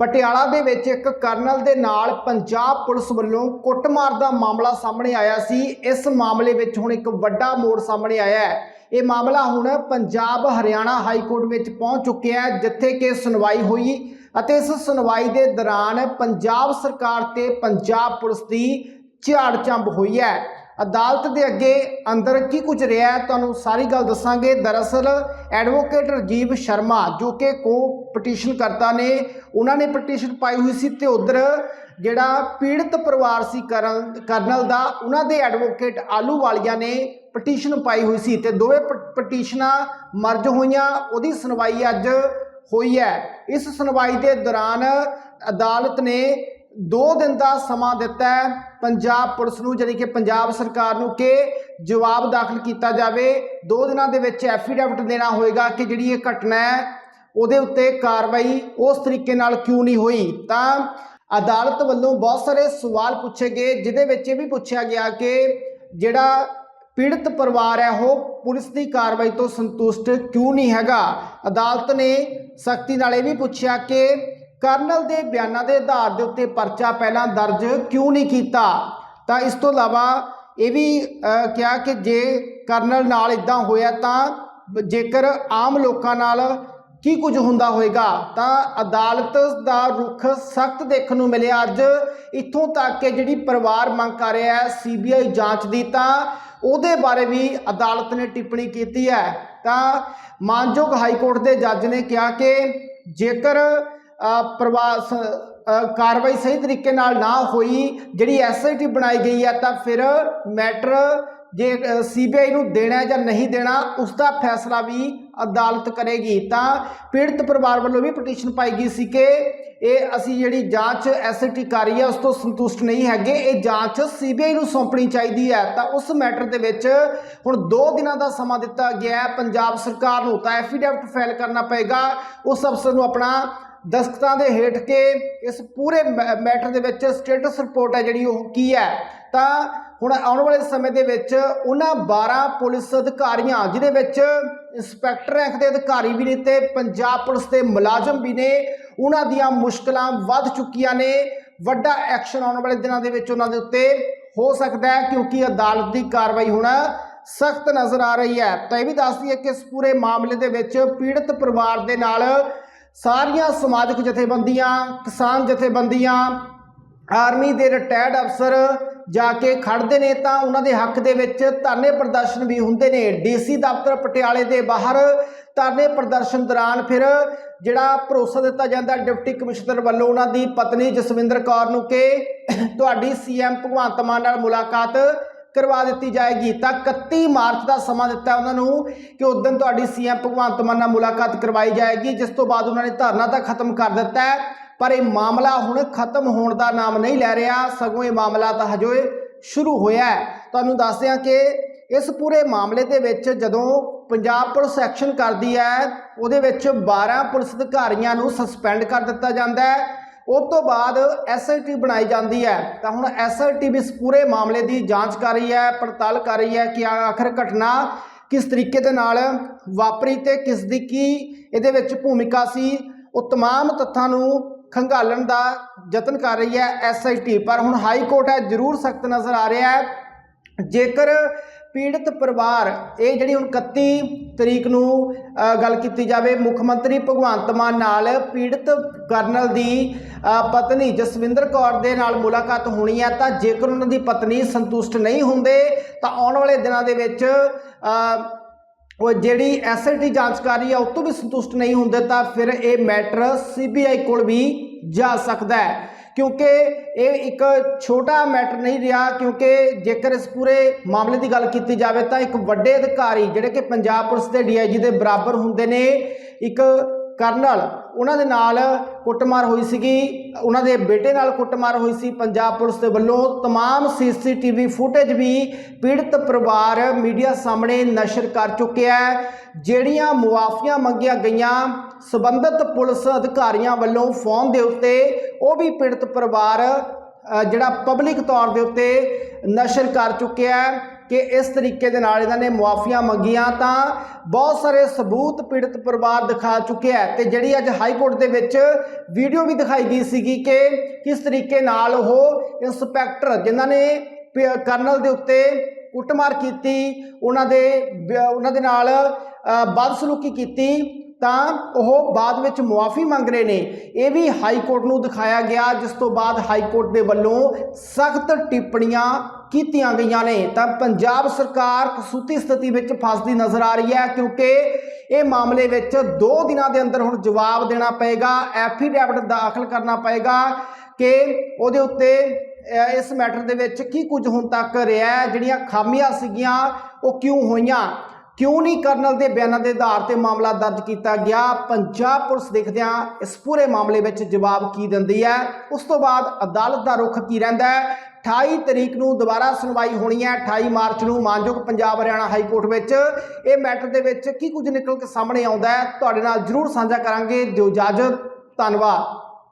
ਪਟਿਆਲਾ ਦੇ ਵਿੱਚ ਇੱਕ ਕਰਨਲ ਦੇ ਨਾਲ ਪੰਜਾਬ ਪੁਲਿਸ ਵੱਲੋਂ ਕੁੱਟਮਾਰ ਦਾ ਮਾਮਲਾ ਸਾਹਮਣੇ ਆਇਆ ਸੀ। ਇਸ ਮਾਮਲੇ ਵਿੱਚ ਹੁਣ ਇੱਕ ਵੱਡਾ ਮੋੜ ਸਾਹਮਣੇ ਆਇਆ ਹੈ। ਇਹ ਮਾਮਲਾ ਹੁਣ ਪੰਜਾਬ ਹਰਿਆਣਾ ਹਾਈ ਕੋਰਟ ਵਿੱਚ ਪਹੁੰਚ ਚੁੱਕਿਆ ਹੈ, ਜਿੱਥੇ ਕਿ ਸੁਣਵਾਈ ਹੋਈ ਅਤੇ ਇਸ ਸੁਣਵਾਈ ਦੇ ਦੌਰਾਨ ਪੰਜਾਬ ਸਰਕਾਰ ਤੇ ਪੰਜਾਬ ਪੁਲਿਸ ਦੀ ਝਾੜ ਚੰਬ ਹੋਈ ਹੈ। ਅਦਾਲਤ ਦੇ ਅੱਗੇ ਅੰਦਰ ਕੀ ਕੁਝ ਰਿਹਾ ਤੁਹਾਨੂੰ ਸਾਰੀ ਗੱਲ ਦੱਸਾਂਗੇ। ਦਰਅਸਲ ਐਡਵੋਕੇਟ ਰਜੀਵ ਸ਼ਰਮਾ, ਜੋ ਕਿ ਕੋ ਪਟੀਸ਼ਨ ਕਰਤਾ ਨੇ, ਉਹਨਾਂ ਨੇ ਪਟੀਸ਼ਨ ਪਾਈ ਹੋਈ ਸੀ ਤੇ ਉਧਰ ਜਿਹੜਾ ਪੀੜਤ ਪਰਿਵਾਰ ਸੀ ਕਰਨਲ ਦਾ, ਉਹਨਾਂ ਦੇ ਐਡਵੋਕੇਟ ਆਲੂ ਵਾਲੀਆ ਨੇ ਪਟੀਸ਼ਨ ਪਾਈ ਹੋਈ ਸੀ ਤੇ ਦੋਵੇਂ ਪ- ਪਟੀਸ਼ਨਾਂ ਮਰਜ ਹੋਈਆਂ। ਉਹਦੀ ਸੁਣਵਾਈ ਅੱਜ ਹੋਈ ਹੈ। ਇਸ ਸੁਣਵਾਈ ਦੇ ਦੌਰਾਨ ਅਦਾਲਤ ਨੇ 2 ਦਿਨ ਦਾ ਸਮਾਂ ਦਿੱਤਾ ਹੈ। ਪੰਜਾਬ ਪੁਲਿਸ ਨੂੰ, ਜਾਣੀ ਕਿ ਪੰਜਾਬ ਸਰਕਾਰ ਨੂੰ ਕਿ ਜਵਾਬ ਦਾਖਲ ਕੀਤਾ ਜਾਵੇ। 2 ਦਿਨਾਂ ਦੇ ਵਿੱਚ ਐਫੀਡੈਵਿਟ ਦੇਣਾ ਹੋਏਗਾ ਕਿ ਜਿਹੜੀ ਇਹ ਘਟਨਾ ਹੈ, ਉਹਦੇ ਉੱਤੇ ਕਾਰਵਾਈ ਉਸ ਤਰੀਕੇ ਨਾਲ ਕਿਉਂ ਨਹੀਂ ਹੋਈ। ਤਾਂ ਅਦਾਲਤ ਵੱਲੋਂ ਬਹੁਤ ਸਾਰੇ ਸਵਾਲ ਪੁੱਛੇ ਗਏ, ਜਿਹਦੇ ਵਿੱਚ ਇਹ ਵੀ ਪੁੱਛਿਆ ਗਿਆ ਕਿ ਜਿਹੜਾ ਪੀੜਤ ਪਰਿਵਾਰ ਹੈ, ਉਹ ਪੁਲਿਸ ਦੀ ਕਾਰਵਾਈ ਤੋਂ ਸੰਤੁਸ਼ਟ ਕਿਉਂ ਨਹੀਂ ਹੈਗਾ। ਅਦਾਲਤ ਨੇ ਸਖਤੀ ਨਾਲ ਇਹ ਵੀ ਪੁੱਛਿਆ ਕਿ ਕਰਨਲ ਦੇ ਬਿਆਨਾਂ ਦੇ ਆਧਾਰ ਦੇ ਉੱਤੇ ਪਰਚਾ ਪਹਿਲਾਂ ਦਰਜ ਕਿਉਂ ਨਹੀਂ ਕੀਤਾ? ਤਾਂ ਇਸ ਤੋਂ ਇਲਾਵਾ ਇਹ ਵੀ ਕਿਹਾ ਕਿ ਜੇ ਕਰਨਲ ਨਾਲ ਇਦਾਂ ਹੋਇਆ ਤਾਂ ਜੇਕਰ ਆਮ ਲੋਕਾਂ ਨਾਲ ਕੀ ਕੁਝ ਹੁੰਦਾ ਹੋਏਗਾ? ਤਾਂ ਅਦਾਲਤ ਦਾ ਰੁਖ ਸਖਤ ਦੇਖਣ ਨੂੰ ਮਿਲਿਆ ਅੱਜ। ਇੱਥੋਂ ਤੱਕ ਕਿ ਜਿਹੜੀ ਪਰਿਵਾਰ ਮੰਗ ਕਰ ਰਿਹਾ ਹੈ ਸੀਬੀਆਈ ਜਾਂਚ ਦੀ, ਤਾਂ ਉਹਦੇ ਬਾਰੇ ਵੀ ਅਦਾਲਤ ਨੇ ਟਿੱਪਣੀ ਕੀਤੀ ਹੈ। ਤਾਂ ਮਾਨਯੋਗ ਹਾਈ ਕੋਰਟ ਦੇ ਜੱਜ ਨੇ ਕਿਹਾ ਕਿ ਜੇਕਰ ਅ, ਪਰਿਵਾਰ ਕਾਰਵਾਈ ਸਹੀ ਤਰੀਕੇ ਨਾਲ ਨਾ ਹੋਈ ਜਿਹੜੀ ਐਸਆਈਟੀ ਬਣਾਈ ਗਈ ਹੈ ਤਾਂ ਫਿਰ ਮੈਟਰ ਜੇ ਸੀਬੀਆਈ ਨੂੰ ਦੇਣਾ ਜਾਂ ਨਹੀਂ ਦੇਣਾ ਉਸ ਦਾ ਫੈਸਲਾ ਵੀ ਅਦਾਲਤ ਕਰੇਗੀ। ਤਾਂ ਪੀੜਤ ਪਰਿਵਾਰ ਵੱਲੋਂ ਵੀ ਪਟੀਸ਼ਨ ਪਾਈ ਗਈ ਸੀ ਕਿ ਇਹ ਅਸੀਂ ਜਿਹੜੀ ਜਾਂਚ ਐਸਆਈਟੀ ਕਰ ਰਹੀ ਹੈ ਉਸ ਤੋਂ ਸੰਤੁਸ਼ਟ ਨਹੀਂ ਹੈਗੇ ਇਹ ਜਾਂਚ ਸੀਬੀਆਈ ਨੂੰ ਸੌਂਪਣੀ ਚਾਹੀਦੀ ਹੈ ਤਾਂ ਉਸ ਮੈਟਰ ਦੇ ਵਿੱਚ ਹੁਣ 2 ਦਿਨਾਂ ਦਾ ਸਮਾਂ ਦਿੱਤਾ ਗਿਆ ਹੈ ਪੰਜਾਬ ਸਰਕਾਰ ਨੂੰ ਤਾਂ ਐਫੀਡੈਵਿਟ ਫਾਈਲ ਕਰਨਾ ਪਏਗਾ ਉਸ ਅਫਸਰ ਨੂੰ ਆਪਣਾ ਦਸਤਖਤਾਂ ਦੇ ਹੇਠ ਕੇ ਇਸ ਪੂਰੇ ਮੈ- ਮੈਟਰ ਦੇ ਵਿੱਚ ਸਟੇਟਸ ਰਿਪੋਰਟ ਹੈ ਜਿਹੜੀ ਉਹ ਕੀ ਹੈ? ਤਾਂ ਹੁਣ ਆਉਣ ਵਾਲੇ ਸਮੇਂ ਦੇ ਵਿੱਚ ਉਹਨਾਂ 12 ਪੁਲਿਸ ਅਧਿਕਾਰੀਆਂ, ਜਿਹਦੇ ਵਿੱਚ ਇੰਸਪੈਕਟਰ ਐਂਕ ਦੇ ਅਧਿਕਾਰੀ ਵੀ ਨੇ ਤੇ ਪੰਜਾਬ ਪੁਲਿਸ ਦੇ ਮੁਲਾਜ਼ਮ ਵੀ ਨੇ, ਉਹਨਾਂ ਦੀਆਂ ਮੁਸ਼ਕਲਾਂ ਵੱਧ ਚੁੱਕੀਆਂ ਨੇ। ਵੱਡਾ ਐਕਸ਼ਨ ਆਉਣ ਵਾਲੇ ਦਿਨਾਂ ਦੇ ਵਿੱਚ ਉਹਨਾਂ ਦੇ ਉੱਤੇ ਹੋ ਸਕਦਾ ਹੈ, ਕਿਉਂਕਿ ਅਦਾਲਤ ਦੀ ਕਾਰਵਾਈ ਹੁਣ ਸਖਤ ਨਜ਼ਰ ਆ ਰਹੀ ਹੈ। ਤਾਂ ਇਹ ਵੀ ਦੱਸਦੀ ਹੈ ਕਿ ਇਸ ਪੂਰੇ ਮਾਮਲੇ ਦੇ ਵਿੱਚ ਪੀੜਤ ਪਰਿਵਾਰ ਦੇ ਨਾਲ ਸਾਰੀਆਂ ਸਮਾਜਿਕ ਜਥੇਬੰਦੀਆਂ, ਕਿਸਾਨ ਜਥੇਬੰਦੀਆਂ, ਆਰਮੀ ਦੇ ਰਿਟਾਇਰਡ ਅਫਸਰ ਜਾ ਕੇ ਖੜਦੇ ਨੇ ਤਾਂ ਉਹਨਾਂ ਦੇ ਹੱਕ ਦੇ ਵਿੱਚ ਧਰਨੇ ਪ੍ਰਦਰਸ਼ਨ ਵੀ ਹੁੰਦੇ ਨੇ। ਡੀਸੀ ਦਫ਼ਤਰ ਪਟਿਆਲੇ ਦੇ ਬਾਹਰ ਧਰਨੇ ਪ੍ਰਦਰਸ਼ਨ ਦੌਰਾਨ ਫਿਰ ਜਿਹੜਾ ਭਰੋਸਾ ਦਿੱਤਾ ਜਾਂਦਾ ਡਿਪਟੀ ਕਮਿਸ਼ਨਰ ਵੱਲੋਂ ਉਹਨਾਂ ਦੀ ਪਤਨੀ ਜਸਵਿੰਦਰ ਕੌਰ ਨੂੰ ਕਿ ਤੁਹਾਡੀ ਸੀਐਮ ਭਗਵੰਤ ਮਾਨ ਨਾਲ ਮੁਲਾਕਾਤ ਕਰਵਾ ਦਿੱਤੀ ਜਾਏਗੀ। ਤਾਂ 31 ਮਾਰਚ ਦਾ ਸਮਾਂ ਦਿੱਤਾ ਉਹਨਾਂ ਨੂੰ ਕਿ ਉਸ ਦਿਨ ਤੁਹਾਡੀ ਸੀਐਮ ਭਗਵੰਤ ਮਾਨ ਨਾਲ ਮੁਲਾਕਾਤ ਕਰਵਾਈ ਜਾਏਗੀ, ਜਿਸ ਤੋਂ ਬਾਅਦ ਉਹਨਾਂ ਨੇ ਧਰਨਾ ਤਾਂ ਖਤਮ ਕਰ ਦਿੱਤਾ ਹੈ, ਪਰ ਇਹ ਮਾਮਲਾ ਹੁਣ ਖਤਮ ਹੋਣ ਦਾ ਨਾਮ ਨਹੀਂ ਲੈ ਰਿਹਾ। ਸਗੋਂ ਇਹ ਮਾਮਲਾ ਤਾਂ ਹਜੇ ਸ਼ੁਰੂ ਹੋਇਆ ਹੈ। ਤੁਹਾਨੂੰ ਦੱਸਦੇ ਹਾਂ ਕਿ ਇਸ ਪੂਰੇ ਮਾਮਲੇ ਦੇ ਵਿੱਚ ਜਦੋਂ ਪੰਜਾਬ ਪੁਲਿਸ ਐਕਸ਼ਨ ਕਰਦੀ ਹੈ, ਉਹਦੇ ਵਿੱਚ 12 ਪੁਲਿਸ ਅਧਿਕਾਰੀਆਂ ਨੂੰ ਸਸਪੈਂਡ ਕਰ ਦਿੱਤਾ ਜਾਂਦਾ ਹੈ। ਉਸ ਤੋਂ ਬਾਅਦ ਐਸਆਈਟੀ ਬਣਾਈ ਜਾਂਦੀ ਹੈ ਤਾਂ ਹੁਣ ਐਸਆਈਟੀ ਵੀ ਇਸ ਪੂਰੇ ਮਾਮਲੇ ਦੀ ਜਾਂਚ ਕਰ ਰਹੀ ਹੈ ਪੜਤਾਲ ਕਰ ਰਹੀ ਹੈ ਕਿ ਆਖਰ ਘਟਨਾ ਕਿਸ ਤਰੀਕੇ ਦੇ ਨਾਲ ਵਾਪਰੀ ਤੇ ਕਿਸ ਦੀ ਕੀ ਇਹਦੇ ਵਿੱਚ ਭੂਮਿਕਾ ਸੀ ਉਹ तमाम ਤੱਥਾਂ ਨੂੰ ਖੰਗਾਲਣ ਦਾ ਯਤਨ ਕਰ ਰਹੀ ਹੈ ਐਸਆਈਟੀ ਪਰ ਹੁਣ ਹਾਈ ਕੋਰਟ ਹੈ ਜ਼ਰੂਰ ਸਖਤ ਨਜ਼ਰ ਆ ਰਿਹਾ ਹੈ ਜੇਕਰ ਪੀੜਤ ਪਰਿਵਾਰ ਇਹ ਜਿਹੜੀ ਹੁਣ 31 ਤਰੀਕ ਨੂੰ ਗੱਲ ਕੀਤੀ ਜਾਵੇ ਮੁੱਖ ਮੰਤਰੀ ਭਗਵੰਤ ਮਾਨ ਨਾਲ ਪੀੜਤ ਕਰਨਲ ਦੀ ਪਤਨੀ ਜਸਵਿੰਦਰ ਕੌਰ ਦੇ ਨਾਲ ਮੁਲਾਕਾਤ ਹੋਣੀ ਹੈ ਤਾਂ ਜੇਕਰ ਉਹਨਾਂ ਦੀ ਪਤਨੀ ਸੰਤੁਸ਼ਟ ਨਹੀਂ ਹੁੰਦੇ ਤਾਂ ਆਉਣ ਵਾਲੇ ਦਿਨਾਂ ਦੇ ਵਿੱਚ ਅ, ਉਹ ਜਿਹੜੀ ਐਸਆਈਟੀ ਜਾਂਚ ਕਰ ਰਹੀ ਹੈ ਉਹ ਤੋਂ ਵੀ ਸੰਤੁਸ਼ਟ ਨਹੀਂ ਹੁੰਦੇ ਤਾਂ ਫਿਰ ਇਹ ਮੈਟਰ ਸੀਬੀਆਈ ਕੋਲ ਵੀ ਜਾ ਸਕਦਾ ਹੈ। ਕਿਉਂਕਿ ਇਹ ਇੱਕ ਛੋਟਾ ਮੈਟਰ ਨਹੀਂ ਰਿਹਾ, ਕਿਉਂਕਿ ਜੇਕਰ ਇਸ ਪੂਰੇ ਮਾਮਲੇ ਦੀ ਗੱਲ ਕੀਤੀ ਜਾਵੇ ਤਾਂ ਇੱਕ ਵੱਡੇ ਅਧਿਕਾਰੀ ਜਿਹੜੇ ਕਿ ਪੰਜਾਬ ਪੁਲਿਸ ਦੇ ਡੀਆਈਜੀ ਦੇ ਬਰਾਬਰ ਹੁੰਦੇ ਨੇ, ਇੱਕ ਕਰਨਲ ਉਹਨਾਂ ਦੇ ਨਾਲ ਕੁੱਟਮਾਰ ਹੋਈ ਸੀਗੀ ਉਹਨਾਂ ਦੇ ਬੇਟੇ ਨਾਲ ਕੁੱਟਮਾਰ ਹੋਈ ਸੀ ਪੰਜਾਬ ਪੁਲਿਸ ਦੇ ਵੱਲੋਂ तमाम ਸੀਸੀਟੀਵੀ ਫੁਟੇਜ ਵੀ ਪੀੜਤ ਪਰਿਵਾਰ ਮੀਡੀਆ ਸਾਹਮਣੇ ਨਸ਼ਰ ਕਰ ਚੁੱਕਿਆ ਹੈ ਜਿਹੜੀਆਂ ਮੁਆਫੀਆਂ ਮੰਗੀਆਂ ਗਈਆਂ ਸਬੰਧਤ ਪੁਲਿਸ ਅਧਿਕਾਰੀਆਂ ਵੱਲੋਂ ਫੋਨ ਦੇ ਉੱਤੇ ਉਹ ਵੀ ਪੀੜਤ ਪਰਿਵਾਰ ਅ, ਜਿਹੜਾ ਪਬਲਿਕ ਤੌਰ ਦੇ ਉੱਤੇ ਨਸ਼ਰ ਕਰ ਚੁੱਕਿਆ ਹੈ ਕਿ ਇਸ ਤਰੀਕੇ ਦੇ ਨਾਲ ਇਹਨਾਂ ਨੇ ਮੁਆਫੀਆਂ ਮੰਗੀਆਂ ਤਾਂ ਬਹੁਤ ਸਾਰੇ ਸਬੂਤ ਪੀੜਤ ਪਰਿਵਾਰ ਦਿਖਾ ਚੁੱਕਿਆ ਹੈ ਤੇ ਜਿਹੜੀ ਅੱਜ ਹਾਈ ਕੋਰਟ ਦੇ ਵਿੱਚ ਵੀਡੀਓ ਵੀ ਦਿਖਾਈ ਗਈ ਸੀਗੀ ਕਿ ਕਿਸ ਤਰੀਕੇ ਨਾਲ ਉਹ ਇੰਸਪੈਕਟਰ ਜਿਨ੍ਹਾਂ ਨੇ ਪ- ਕਰਨਲ ਦੇ ਉੱਤੇ ਕੁੱਟਮਾਰ ਕੀਤੀ ਉਹਨਾਂ ਦੇ ਉਹਨਾਂ ਦੇ ਨਾਲ ਅ, ਬਦਸਲੂਕੀ ਕੀਤੀ ਤਾਂ ਉਹ ਬਾਅਦ ਵਿੱਚ ਮੁਆਫੀ ਮੰਗ ਰਹੇ ਨੇ। ਇਹ ਵੀ ਹਾਈ ਕੋਰਟ ਨੂੰ ਦਿਖਾਇਆ ਗਿਆ, ਜਿਸ ਤੋਂ ਬਾਅਦ ਹਾਈ ਕੋਰਟ ਦੇ ਵੱਲੋਂ ਸਖਤ ਟਿੱਪਣੀਆਂ ਕੀਤੀਆਂ ਗਈਆਂ ਨੇ। ਤਾਂ ਪੰਜਾਬ ਸਰਕਾਰ ਕਸੂਤੀ ਸਥਿਤੀ ਵਿੱਚ ਫਸਦੀ ਨਜ਼ਰ ਆ ਰਹੀ ਹੈ, ਕਿਉਂਕਿ ਇਹ ਮਾਮਲੇ ਵਿੱਚ 2 ਦਿਨਾਂ ਦੇ ਅੰਦਰ ਹੁਣ ਜਵਾਬ ਦੇਣਾ ਪਏਗਾ, ਐਫੀਡੈਵਿਟ ਦਾਖਲ ਕਰਨਾ ਪਏਗਾ ਕਿ ਉਹਦੇ ਉੱਤੇ ਇਸ ਮੈਟਰ ਦੇ ਵਿੱਚ ਕੀ ਕੁਝ ਹੁਣ ਤੱਕ ਰਿਹਾ ਜਿਹੜੀਆਂ ਖਾਮੀਆਂ ਸੀਗੀਆਂ, ਉਹ ਕਿਉਂ ਹੋਈਆਂ? ਕਿਉਂ ਨਹੀਂ ਕਰਨਲ ਦੇ ਬਿਆਨਾਂ ਦੇ ਆਧਾਰ ਤੇ ਮਾਮਲਾ ਦਰਜ ਕੀਤਾ ਗਿਆ? ਪੰਜਾਬ ਪੁਲਿਸ ਦੇਖਦਿਆਂ ਇਸ ਪੂਰੇ ਮਾਮਲੇ ਵਿੱਚ ਜਵਾਬ ਕੀ ਦਿੰਦੀ ਹੈ? ਉਸ ਤੋਂ ਬਾਅਦ ਅਦਾਲਤ ਦਾ ਰੁਖ ਕੀ ਰਹਿੰਦਾ ਹੈ? 28 ਤਰੀਕ ਨੂੰ ਦੁਬਾਰਾ ਸੁਣਵਾਈ ਹੋਣੀ ਹੈ। 28 ਮਾਰਚ ਨੂੰ ਮਾਨਯੋਗ ਪੰਜਾਬ ਹਰਿਆਣਾ ਹਾਈ ਕੋਰਟ ਵਿੱਚ। ਇਹ ਮੈਟਰ ਦੇ ਵਿੱਚ ਕੀ ਕੁਝ ਨਿਕਲ ਕੇ ਸਾਹਮਣੇ ਆਉਂਦਾ ਹੈ? ਤੁਹਾਡੇ ਨਾਲ ਜਰੂਰ ਸਾਂਝਾ ਕਰਾਂਗੇ। ਦਿਓ ਇਜਾਜ਼ਤ। ਧੰਨਵਾਦ।